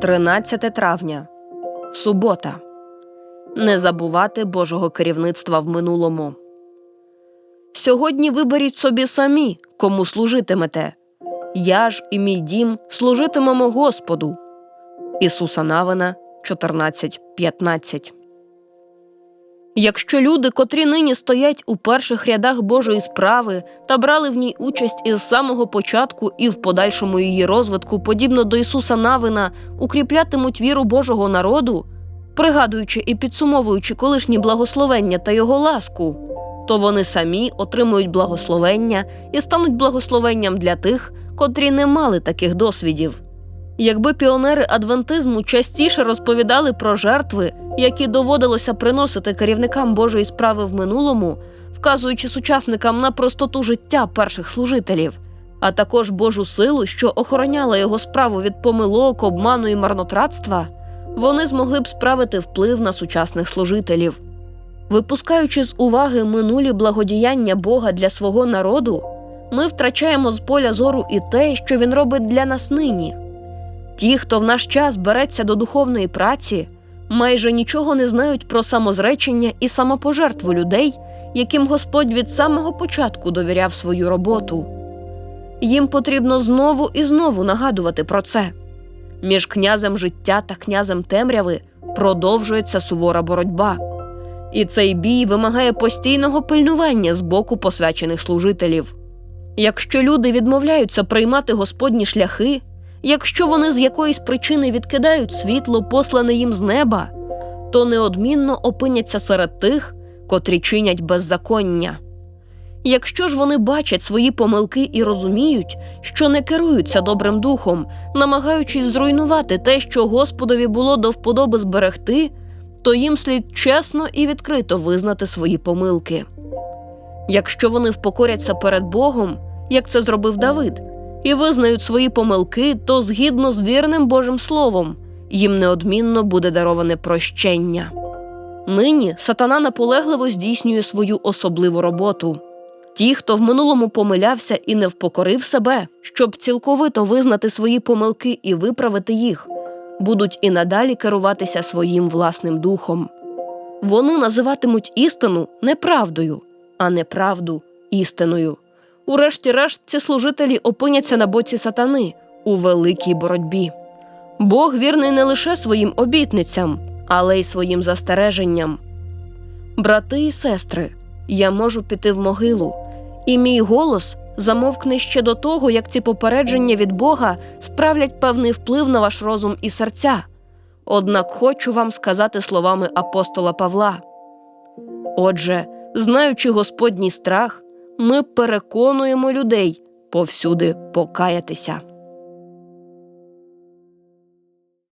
13 травня. Субота. Не забувати Божого керівництва в минулому. Сьогодні виберіть собі самі, кому служитимете. Я ж і мій дім служитимемо Господу. Ісуса Навина 14.15 Якщо люди, котрі нині стоять у перших рядах Божої справи та брали в ній участь із самого початку і в подальшому її розвитку, подібно до Ісуса Навина, укріплятимуть віру Божого народу, пригадуючи і підсумовуючи колишні благословення та його ласку, то вони самі отримують благословення і стануть благословенням для тих, котрі не мали таких досвідів. Якби піонери адвентизму частіше розповідали про жертви, які доводилося приносити керівникам Божої справи в минулому, вказуючи сучасникам на простоту життя перших служителів, а також Божу силу, що охороняла його справу від помилок, обману і марнотратства, вони змогли б справити вплив на сучасних служителів. Випускаючи з уваги минулі благодіяння Бога для свого народу, ми втрачаємо з поля зору і те, що він робить для нас нині. Ті, хто в наш час береться до духовної праці, майже нічого не знають про самозречення і самопожертву людей, яким Господь від самого початку довіряв свою роботу. Їм потрібно знову і знову нагадувати про це. Між князем життя та князем темряви продовжується сувора боротьба. І цей бій вимагає постійного пильнування з боку посвячених служителів. Якщо люди відмовляються приймати Господні шляхи, якщо вони з якоїсь причини відкидають світло, послане їм з неба, то неодмінно опиняться серед тих, котрі чинять беззаконня. Якщо ж вони бачать свої помилки і розуміють, що не керуються добрим духом, намагаючись зруйнувати те, що Господові було до вподоби зберегти, то їм слід чесно і відкрито визнати свої помилки. Якщо вони впокоряться перед Богом, як це зробив Давид, і визнають свої помилки, то згідно з вірним Божим Словом їм неодмінно буде дароване прощення. Нині сатана наполегливо здійснює свою особливу роботу. Ті, хто в минулому помилявся і не впокорив себе, щоб цілковито визнати свої помилки і виправити їх, будуть і надалі керуватися своїм власним духом. Вони називатимуть істину неправдою, а неправду істиною. Урешті-решт, ці служителі опиняться на боці сатани у великій боротьбі. Бог вірний не лише своїм обітницям, але й своїм застереженням. Брати і сестри, я можу піти в могилу, і мій голос замовкне ще до того, як ці попередження від Бога справлять певний вплив на ваш розум і серця. Однак хочу вам сказати словами апостола Павла. Отже, знаючи Господній страх, ми переконуємо людей повсюди покаятися.